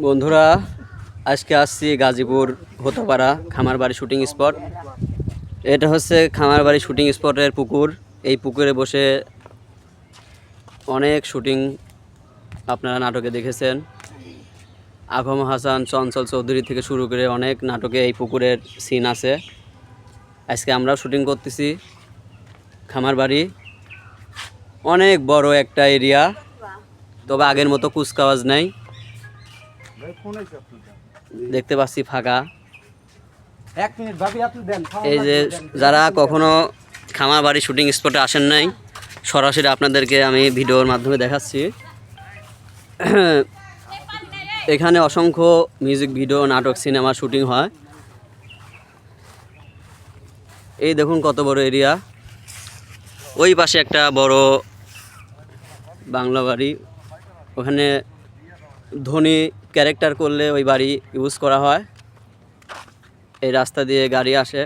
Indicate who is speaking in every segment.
Speaker 1: বন্ধুরা, আজকে আসছি গাজীপুর হোতাপাড়া খামারবাড়ি শুটিং স্পট এটা হচ্ছে খামারবাড়ি শুটিং স্পটের পুকুর। এই পুকুরে বসে অনেক শুটিং আপনারা নাটকে দেখেছেন। আফম হাসান, চঞ্চল চৌধুরী থেকে শুরু করে অনেক নাটকে এই পুকুরের সিন আছে। আজকে আমরাও শুটিং করতেছি। খামারবাড়ি অনেক বড় একটা এরিয়া তবে আগের মতো কুচকাওয়াজ নাই। দেখতে পাচ্ছি ফাঁকা। এই যে যারা কখনো খামার বাড়ি শুটিং স্পটে আসেন নাই সরাসরি আপনাদেরকে আমি ভিডিওর মাধ্যমে দেখাচ্ছি। এখানে অসংখ্য মিউজিক ভিডিও নাটক সিনেমা শুটিং হয়। এই দেখুন কত বড় এরিয়া ওই পাশে একটা বড় বাংলা বাড়ি। ওখানে ধনী ক্যারেক্টার করলে ওই বাড়ি ইউজ করা হয়। এই রাস্তা দিয়ে গাড়ি আসে,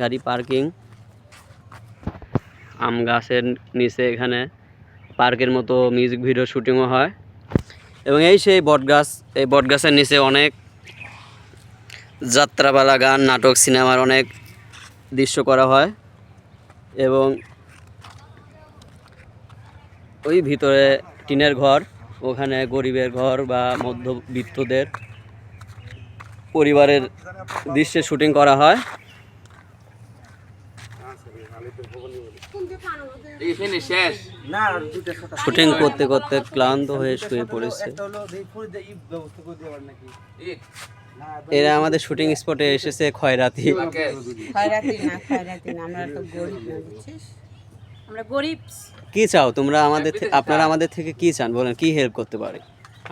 Speaker 1: গাড়ি পার্কিং আম গাছের নিচে এখানে পার্কের মতো মিউজিক ভিডিও শুটিংও হয়। এবং এই সেই বটগাছ, এই বটগাছের নিচে অনেক যাত্রাপালা গান, নাটক, সিনেমার অনেক দৃশ্য করা হয়। এবং ওই ভিতরে টিনের ঘর। ওখানে গরিবের ঘর বা মধ্যবিত্তদের পরিবারের দৃশ্যে শুটিং করা হয়। শুটিং করতে করতে ক্লান্ত হয়ে শুয়ে পড়েছে। এরা আমাদের শুটিং স্পটে এসেছে খয়রাতি।
Speaker 2: খয়রাতি না খয়রাতি না আমরা তো গরিব না বুঝছিস? আমরা গরিব।
Speaker 1: কি চাও? তোমরা আমাদের আপনারা আমাদের থেকে কি চান? বলেন কি হেল্প করতে পারে?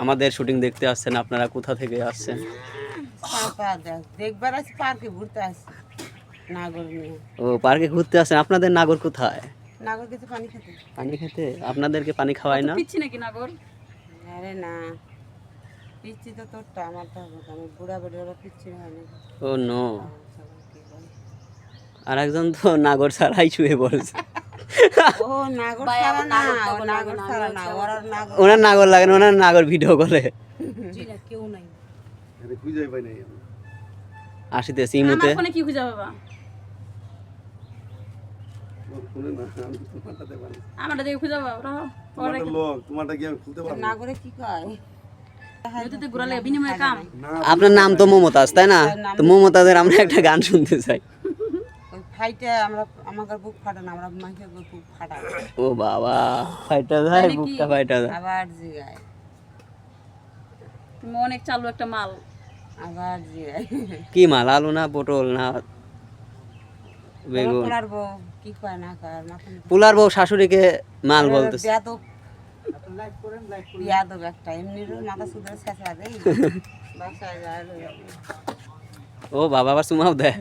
Speaker 1: আমাদের শুটিং দেখতে আসছেন আপনারা কোথা থেকে আসছেন?
Speaker 2: দেখবার আছে পার্কে ঘুরতে আসি নাগর নিয়ে।
Speaker 1: ও পার্কে ঘুরতে আসছেন। আপনাদের নাগর কোথায়?
Speaker 2: নাগর কিছু পানি খেতে।
Speaker 1: পানি খেতে? আপনাদেরকে পানি খাওয়ায় না?
Speaker 3: পিচ্ছি নাকি নাগর?
Speaker 2: আরে না। পিচ্ছি তো তোরটা আমার তো হবে না। আমার বুড়া বুড়িরা পিচ্ছি হয় না।
Speaker 1: ও নো আর একজন তো নাগর ছাড়াই শুয়ে পড়েছে। ওনার নাগর লাগে না ওনার নাগর ভিডিও করে
Speaker 3: জি না কেউ নাই।
Speaker 4: এটা খুঁজে পাই নাই
Speaker 1: আসিতেছি
Speaker 3: আমার
Speaker 1: ইমুতে
Speaker 3: কি খুঁজে বাবা
Speaker 4: শুনে না আমি তো পাঠাতে পারি।
Speaker 3: আমারটা দেখে খুঁজে বাবা
Speaker 4: তোমারটা কি আমি খুলতে পারব?
Speaker 2: নাগরে কি কয়?
Speaker 3: নদীতে ঘোরালে বিনিময়ে কাম।
Speaker 4: না।
Speaker 1: আপনার নাম তো মমতাজ তাই না? তো মমতাজের আমরা একটা গান শুনতে চাই।
Speaker 2: ফাইটে আমরা আমাদের বুক ফাটে না আমরা মাইকে বুক ফাটা
Speaker 1: ও বাবা ফাইটা যায় বুকটা ফাইটা যায়।
Speaker 2: আবার জিগায়।
Speaker 3: তুমি অনেক চালু একটা মাল।
Speaker 2: আবার জিগায়।
Speaker 1: কি মাল আলু না পটল না বেগুন?
Speaker 2: পোলার বউ কি কয় না কয় আর
Speaker 1: পুলার বউ শাশুড়িকে মাল বলতেছে।
Speaker 2: বিয়াদব। বিয়াদব একটা এমনি মাথা সুদের শেষা দেই বাসায় যায়
Speaker 1: ও বাবা আবার সুমাও দেয়।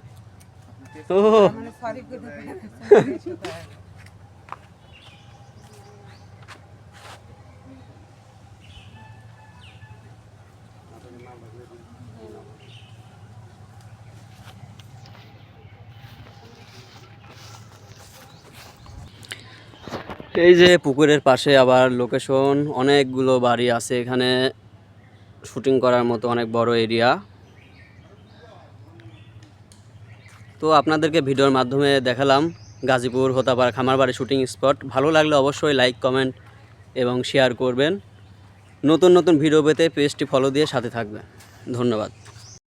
Speaker 1: এই যে পুকুরের পাশে আবার লোকেশন অনেকগুলো বাড়ি আছে এখানে। শুটিং করার মতো অনেক বড় এরিয়া তো আপনাদেরকে ভিডিওর মাধ্যমে দেখালাম গাজীপুর, হোতাপাড়া, খামারবাড়ি শুটিং স্পট ভালো লাগলে অবশ্যই লাইক কমেন্ট এবং শেয়ার করবেন। নতুন নতুন ভিডিও পেতে পেজটি ফলো দিয়ে সাথে থাকবেন। ধন্যবাদ।